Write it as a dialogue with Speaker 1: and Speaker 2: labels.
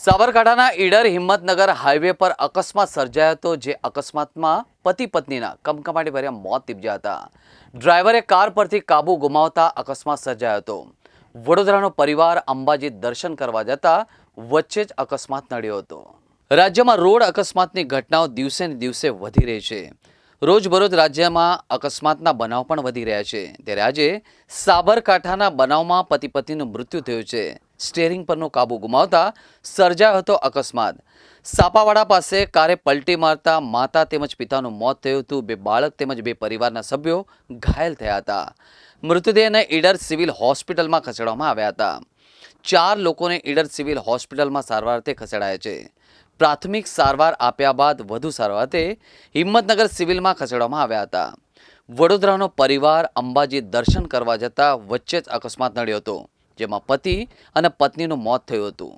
Speaker 1: સાબરકાંઠાના ઈડર હિંમતનગર હાઈવે પર અકસ્માત સર્જાયો હતો, જે અકસ્માતમાં પતિ પત્નીના કમકમાટી ભર્યા મોત નીપજ્યા હતા. ડ્રાઈવરે કાર પરથી કાબુ ગુમાવતા અકસ્માત સર્જાયો હતો. વડોદરાનો પરિવાર અંબાજી દર્શન કરવા જતા વચ્ચે જ અકસ્માત નડ્યો હતો. રાજ્યમાં રોડ અકસ્માતની ઘટનાઓ દિવસે ને દિવસે વધી રહી છે. રોજબરોજ રાજ્યમાં અકસ્માતના બનાવ પણ વધી રહ્યા છે. ત્યારે આજે સાબરકાંઠાના બનાવમાં પતિ પત્નીનું મૃત્યુ થયું છે. સ્ટેરિંગ પરનો કાબુ ગુમાવતા સર્જાયો હતો અકસ્માત. સાપાવાડા પાસે કારે પલટી મારતા માતા તેમજ પિતાનું મોત થયું હતું. બે બાળક તેમજ બે પરિવારના સભ્યો ઘાયલ થયા હતા. મૃતદેહને ઈડર સિવિલ હોસ્પિટલમાં ખસેડવામાં આવ્યા હતા. ચાર લોકોને ઈડર સિવિલ હોસ્પિટલમાં સારવાર અર્થે ખસેડાયા છે. પ્રાથમિક સારવાર આપ્યા બાદ વધુ સારવાર તે હિંમતનગર સિવિલમાં ખસેડવામાં આવ્યા હતા. વડોદરાનો પરિવાર અંબાજી દર્શન કરવા જતા વચ્ચે જ અકસ્માત નડ્યો હતો, જેમાં પતિ અને પત્નીનું મોત થયું હતું.